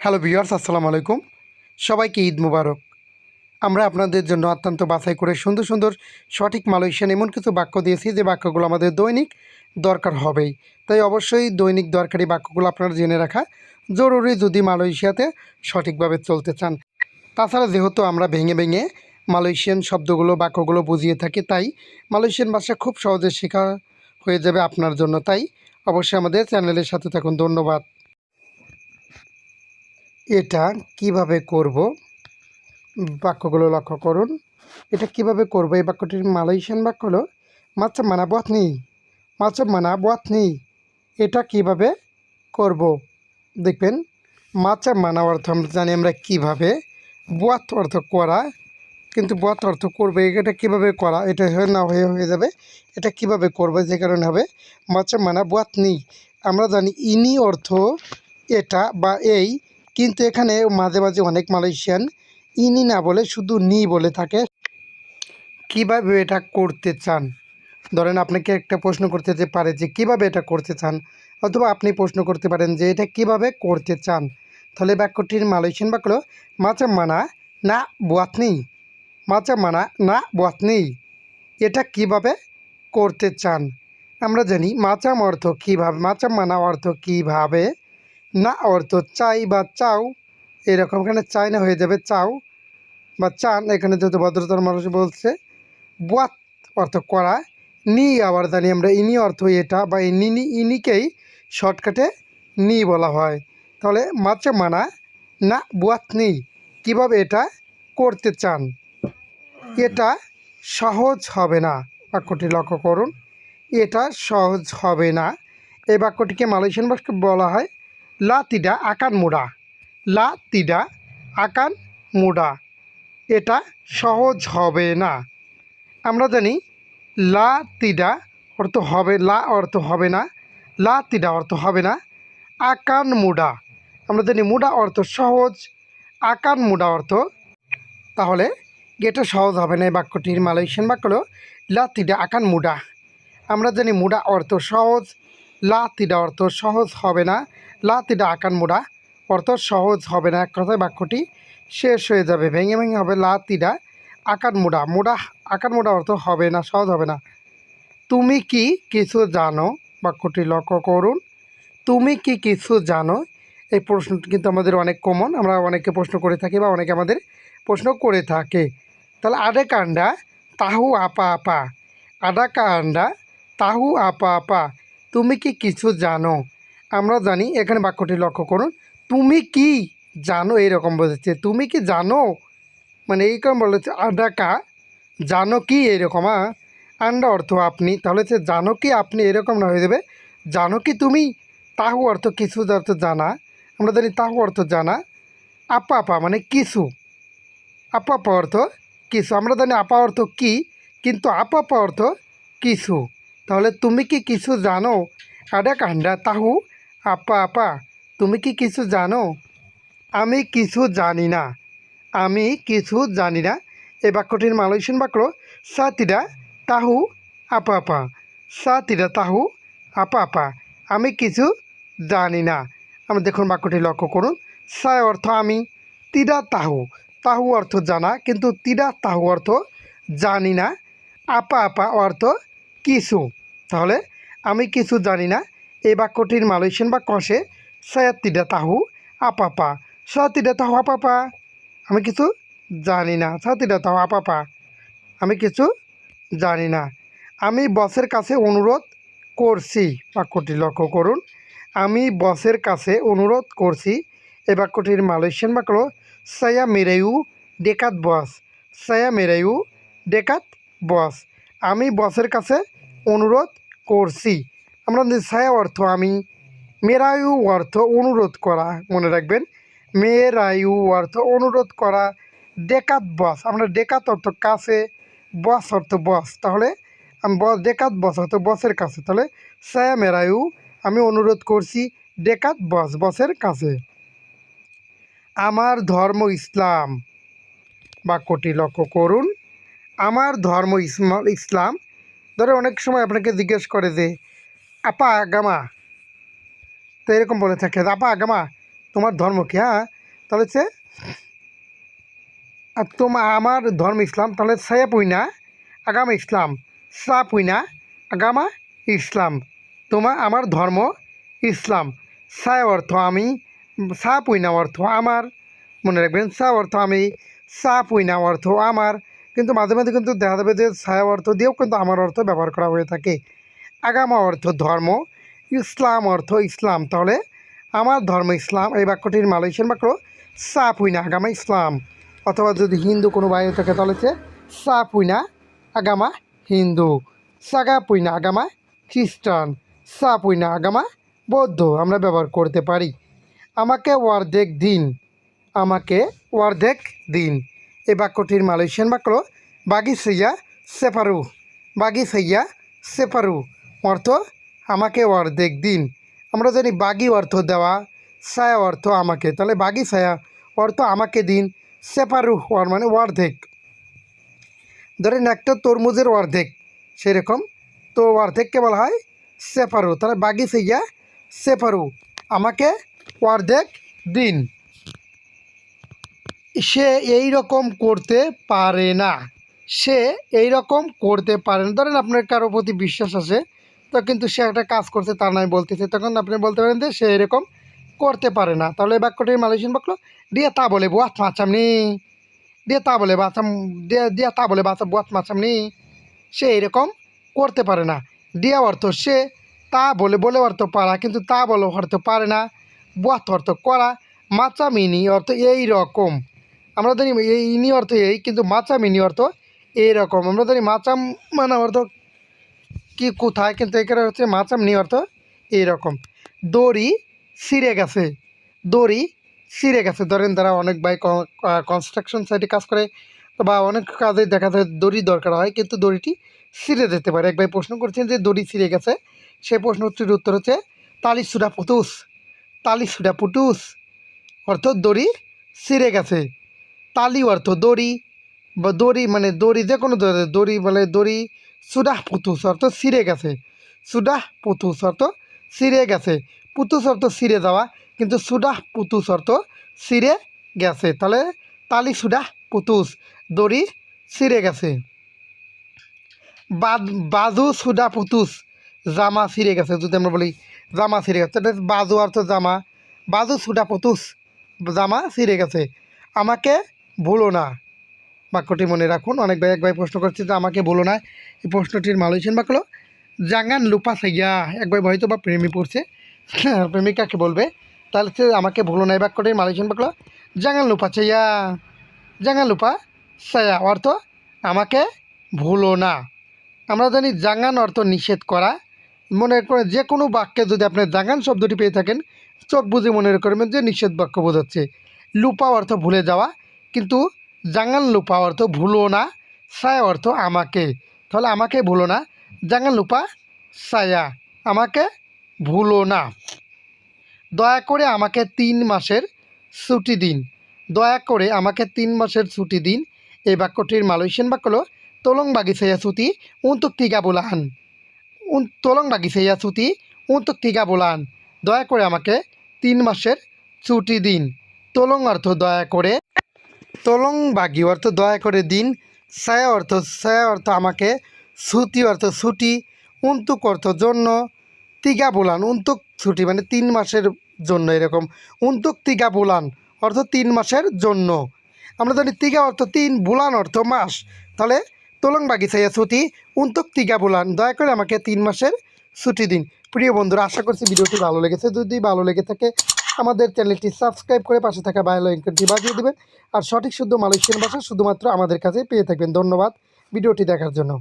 Hello viewers, আসসালামু আলাইকুম। সবাইকে ঈদ মুবারক। আমরা আপনাদের জন্য অত্যন্ত বাছাই করে সুন্দর সুন্দর সঠিক মালয়েশিয়ান এমন কিছু বাক্য দিয়েছি যে বাক্যগুলো আমাদের দৈনিক দরকার হবেই। তাই অবশ্যই দৈনিক দরকারি বাক্যগুলো আপনারা জেনে রাখা জরুরি যদি মালয়েশিয়াতে সঠিকভাবে চলতে চান। তাছাড়া যেহেতু আমরা ভেঙে ভেঙে মালয়েশিয়ান শব্দগুলো, বাক্যগুলো বুঝিয়ে থাকি, তাই মালয়েশিয়ান ভাষা খুব সহজে শেখা হয়ে যাবে আপনার জন্য। তাই অবশ্যই আমাদের চ্যানেলের সাথে থাকুন। ধন্যবাদ। এটা কীভাবে করব? বাক্যগুলো লক্ষ্য করুন। এটা কীভাবে করব? এই বাক্যটির মালয়েশিয়ান বাক্য হলো মাচ্চা মানা বথ নেই মাচ্চা মানা বথ নেই, এটা কীভাবে করব? দেখবেন মাচা মানা অর্থ আমরা জানি আমরা কীভাবে বথ অর্থ করা, কিন্তু বথ অর্থ করবে, এটা কীভাবে করা, এটা হয়ে না হয়ে হয়ে যাবে, এটা কীভাবে করবে, যে কারণে হবে মাচা মানা বথ নেই। আমরা জানি ইনি অর্থ এটা বা এই কিন্তু এখানে মাঝে মাঝে অনেক মালয়েশিয়ান ইনি না বলে শুধু নি বলে থাকে। কীভাবে এটা করতে চান? ধরেন আপনাকে একটা প্রশ্ন করতে যে পারে যে কীভাবে এটা করতে চান? অথবা আপনি প্রশ্ন করতে পারেন যে এটা কীভাবে করতে চান? তাহলে বাক্যটির মালয়েশিয়ান বাক্য মাচা মানা না নেই। মাচা মানা না নেই। এটা কীভাবে করতে চান? আমরা জানি মাচাম অর্থ কীভাবে মাচাম মানা অর্থ কীভাবে? না অর্থ চাই বা চাও, এরকম এখানে চাই না হয়ে যাবে, চাও বা চান, এখানে যেহেতু ভদ্রতার মানুষ বলছে বাত অর্থ করা, নি আবার জানি আমরা ইনি অর্থ এটা বা এই নিনি ইনিকেই শর্টকাটে নি বলা হয়। তাহলে মাছে মানা, না বুয়াত নেই, কীভাবে এটা করতে চান? এটা সহজ হবে না, বাক্যটি লক্ষ্য করুন, এটা সহজ হবে না। এই বাক্যটিকে মালয়েশিয়ান ভাষায় বলা হয় লা তিডা আকান মোড়া। লা তিডা আকান মোড়া। এটা সহজ হবে না। আমরা জানি লা তিডা অর্থ হবে, লা অর্থ হবে না, লা তিডা অর্থ হবে না, আকান মুডা। আমরা জানি মুডা অর্থ সহজ, আকান মুডা অর্থ, তাহলে এটা সহজ হবে না এই বাক্যটির। মালয়েশিয়ান বাক্য হলো লা তিডা আকান মুডা। আমরা জানি মুডা অর্থ সহজ লা তিডা অর্থ সহজ হবে না। লা তিডা আকান মুডা অর্থ সহজ হবে না। এক কথায় বাক্যটি শেষ হয়ে যাবে। ভেঙে ভেঙে হবে লা তিডা আকার মোড়া। মোড়া আকার মোড়া অর্থ হবে না, সহজ হবে না। তুমি কি কিছু জানো? বাক্যটি লক্ষ্য করুন। তুমি কি কিছু জানো? এই প্রশ্নটি কিন্তু আমাদের অনেক কমন আমরা অনেকে প্রশ্ন করে থাকি বা অনেকে আমাদের প্রশ্ন করে থাকে। তাহলে আডে কান্ডা তাহু আপা আপা। আডা কান্ডা তাহু আপা আপা। তুমি কি কিছু জানো? আমরা জানি, এখানে বাক্যটি লক্ষ্য করুন। তুমি কি জানো? এইরকম বলেছে। তুমি কি জানো? মানে এইরকম বলেছে আডাকা জানো কি এইরকম হ্যাঁ আন্ডা অর্থ আপনি। তাহলে হচ্ছে, জানো কি আপনি? এরকম না হয়ে যাবে। জানো কি তুমি? তাহু অর্থ কিছু অর্থ জানা। আমরা জানি, তাহু অর্থ জানা। আপা আপা মানে কিছু। আপা আপা অর্থ কিছু। আমরা জানি, আপা অর্থ কি? কিন্তু আপা আপা অর্থ কিছু। তাহলে তুমি কি কিছু জানো? আডা কান্ডা, তাহু, আপা আপা, তুমি কি কিছু জানো? আমি কিছু জানি না। আমি কিছু জানি না। এই বাক্যটির মালয়েশিয়ান বাক্য, সাতিরা, তাহু, আপা আপা। সাতিরা, তাহু, আপা আপা। আমি কিছু জানি না। আমি দেখুন বাক্যটি লক্ষ্য করুন। সায় অর্থ আমি, তিরা, তাহু। তাহু অর্থ জানা, কিন্তু তিরা, তাহু অর্থ জানি না। আপা আপা অর্থ কিছু। তাহলে আমি কিছু জানি না। এই বাক্যটির মালয়েশিয়ান বাক্য আসে, সায়াতিডা তাহু আপাপা। সাতিডা তাহু আপাপা? আমি কিছু জানি না। সাথীরা তাও আপাপা? আমি কিছু জানি না। আমি বসের কাছে অনুরোধ করছি। বাক্যটি লক্ষ্য করুন। আমি বসের কাছে অনুরোধ করছি। এই বাক্যটির মালয়েশিয়ান বাক্য সায়া মেরেউ ডেকাত বস। সায়া মেরেউ ডেকাত বস। আমি বসের কাছে অনুরোধ করছি। আমরা জানি সায়া অর্থ আমি, মেরায়ু অর্থ অনুরোধ করা, মনে রাখবেন। মেয়েরায়ু অর্থ অনুরোধ করা, ডেকাত বস, আমরা ডেকাত অর্থ কাছে, বস অর্থ বস, তাহলে আমি বস ডেকাত বস অর্থ বসের কাছে, তাহলে সায়া মেরায়ু, আমি অনুরোধ করছি ডেকাত বস, বসের কাছে। আমার ধর্ম ইসলাম, বাক্যটি লক্ষ্য করুন। আমার ধর্ম ইসলাম ধরে অনেক সময় আপনাকে জিজ্ঞেস করে যে, আপা আগামা তো এরকম বলে থাকে, আপা আগামা তোমার ধর্ম কি? হ্যাঁ তাহলে আর তোমার আমার ধর্ম ইসলাম, তাহলে সায়া পুইনা, আগামা ইসলাম, সা পুইনা, আগামা ইসলাম, তোমা, আমার ধর্ম ইসলাম, সায় অর্থ আমি, সা পুইনা অর্থ আমার, মনে রাখবেন, সা অর্থ আমি, সা পুইনা অর্থ আমার কিন্তু মাঝে মাঝে কিন্তু দেখা যাবে যে ছায়া অর্থ দিয়েও কিন্তু আমার অর্থ ব্যবহার করা হয়ে থাকে। আগামা অর্থ ধর্ম, ইসলাম অর্থ ইসলাম। তাহলে আমার ধর্ম ইসলাম, এই বাক্যটির মালয়েশিয়ান বাক্য সা পুইনা আগামা ইসলাম। অথবা যদি হিন্দু কোনো বাইরে থাকে, তাহলে হচ্ছে সা পুইনা আগামা হিন্দু। সাগা পুইনা, আগামা খ্রিস্টান। সা পুইনা আগামা বৌদ্ধ, আমরা ব্যবহার করতে পারি। আমাকে ওয়ার্ধেক দিন, আমাকে ওয়ার্ধেক দিন। এই বাক্যটির মালয়েশিয়ান বাক্য বাগি সইয়া সেপারু। বাগি সইয়া সেপারু অর্থ আমাকে অর্ধেক দিন। আমরা জানি বাগি অর্থ দেওয়া সায়া অর্থ আমাকে। তাহলে বাগি সায়া অর্থ আমাকে দিন, সেপারু ওয়ার মানে অর্ধেক। ধরেন একটা তরমুজের অর্ধেক, সেরকম। তো অর্ধেককে বলা হয় সেপারু। তাহলে বাগি সইয়া সেপারু, আমাকে অর্ধেক দিন। সে এই রকম করতে পারে না। সে এই রকম করতে পারে না। ধরেন আপনার কারও প্রতি বিশ্বাস আছে, তো কিন্তু সে একটা কাজ করছে, তার নয় বলতেছে, তখন আপনি বলতে পারেন যে সে এরকম করতে পারে না। তাহলে এই বাক্যটির মালয়েশিয়ান বাক্য, দিয়ে তা বলে বুয়াত মাচামনি দিয়ে তা বলে বাঁচাম দিয়ে তা বলে বাঁচা বুয়াত মাচামনি সে এরকম করতে পারে না। দিয়া অর্থ সে, তা বলে বলে অর্থ পারা, কিন্তু তা বলে অর্থ পারে না। বুয়াত অর্থ করা মাচামিনি অর্থ এই রকম। আমরা জানি এই ইনি অর্থ এই, কিন্তু মাচামিনি অর্থ এইরকম। আমরা জানি মাচাম মানে অর্থ কি, কোথায়, কিন্তু এখানে হচ্ছে মাচামনি অর্থ এইরকম। দড়ি ছিঁড়ে গেছে। দড়ি ছিঁড়ে গেছে। ধরেন তারা অনেক ভাই কনস্ট্রাকশন সাইটে কাজ করে বা অনেক কাজে দেখা যায় দড়ি দরকার হয়, কিন্তু দড়িটি ছিঁড়ে যেতে পারে। এক ভাই প্রশ্ন করছেন যে দড়ি ছিঁড়ে গেছে। সেই প্রশ্নটির উত্তর হচ্ছে তালিসুডা পুতুস তালিসুডা পুটুস অর্থ দড়ি ছিঁড়ে গেছে। তালি অর্থ দড়ি বা দড়ি মানে দড়ি যে কোনো দড়ি- বলে দড়ি সুডাহ পুতুস অর্থ ছিঁড়ে গেছে। সুডাহ পুতুস অর্থ ছিঁড়ে গেছে। পুতুস অর্থ ছিঁড়ে যাওয়া, কিন্তু সুডাহ পুতুস অর্থ ছিঁড়ে গেছে। তাহলে তালি সুডাহ পুতুস, দড়ি ছিঁড়ে গেছে। বাজু সুডা পুতুস, জামা ছিঁড়ে গেছে। যদি আমরা বলি জামা ছিঁড়ে গেছে বাজু অর্থ জামা, বাজু সুডা পুতুস, জামা ছিঁড়ে গেছে। আমাকে ভুলো না। বাক্যটি মনে রাখুন। অনেক ভাই এক ভাই প্রশ্ন করছে যে আমাকে বলো না। এই প্রশ্নটির মালয়েশিয়ান বাক্য জাঙ্গান লুপা সাইয়া। এক ভাই হয়তো বা প্রেমী পড়ছে। প্রেমিকাকে বলবে? তাহলে সে আমাকে ভুলো না এই বাক্যটির মালয়েশিয়ান বাক্য জাঙ্গান লুপা চাইয়া জাঙ্গান লুপা সায়া অর্থ, আমাকে ভুলো না। আমরা জানি জাঙ্গান অর্থ নিষেধ করা। মনে করে যে কোনো বাক্যে যদি আপনি জাঙ্গান শব্দটি পেয়ে থাকেন, চোখ বুঝে মনে করবেন যে নিষেধ বাক্য বোঝাচ্ছে। লুপা অর্থ ভুলে যাওয়া। কিন্তু জাঙ্গান লুপা অর্থ ভুলো না সায়া অর্থ আমাকে। তাহলে আমাকে ভুলো না জাঙ্গান লুপা সায়া আমাকে ভুলো না। দয়া করে আমাকে তিন মাসের ছুটি দিন। দয়া করে আমাকে তিন মাসের ছুটি দিন। এই বাক্যটির মালয়েশিয়ান বাক্য হলো, তলং বাগিসাইয়া ছুটি tiga bulan উন, তলং বাগিসাইয়া ছুটি untuk tiga bulan দয়া করে আমাকে তিন মাসের ছুটি দিন। তোলং অর্থ দয়া করে তলং বাগি অর্থ দয়া করে দিন সায়া অর্থ সায়া অর্থ আমাকে ছুটি অর্থ ছুটি, উন্তুক অর্থ জন্য, তিগা বুলান, উন্তুক ছুটি মানে তিন মাসের জন্য এরকম, উন্তুক তিগা বুলান অর্থ তিন মাসের জন্য। আমরা জানি তিগা অর্থ তিন, বুলান অর্থ মাস। তাহলে তোলং বাগিচাইয়া ছুটি উন্তুক তিগা বুলান, দয়া করে আমাকে তিন মাসের ছুটি দিন। প্রিয় বন্ধুরা, আশা করছি ভিডিওটি ভালো লেগেছে। যদি ভালো লেগে থাকে আমাদের চ্যানেলটি সাবস্ক্রাইব করে পাশে থাকা বাইল আইকনটি বাজিয়ে দেবেন। আর সঠিক শুদ্ধ মালয়েশিয়ান ভাষা শুধুমাত্র আমাদের কাছে পেয়ে থাকবেন। ধন্যবাদ ভিডিওটি দেখার জন্য।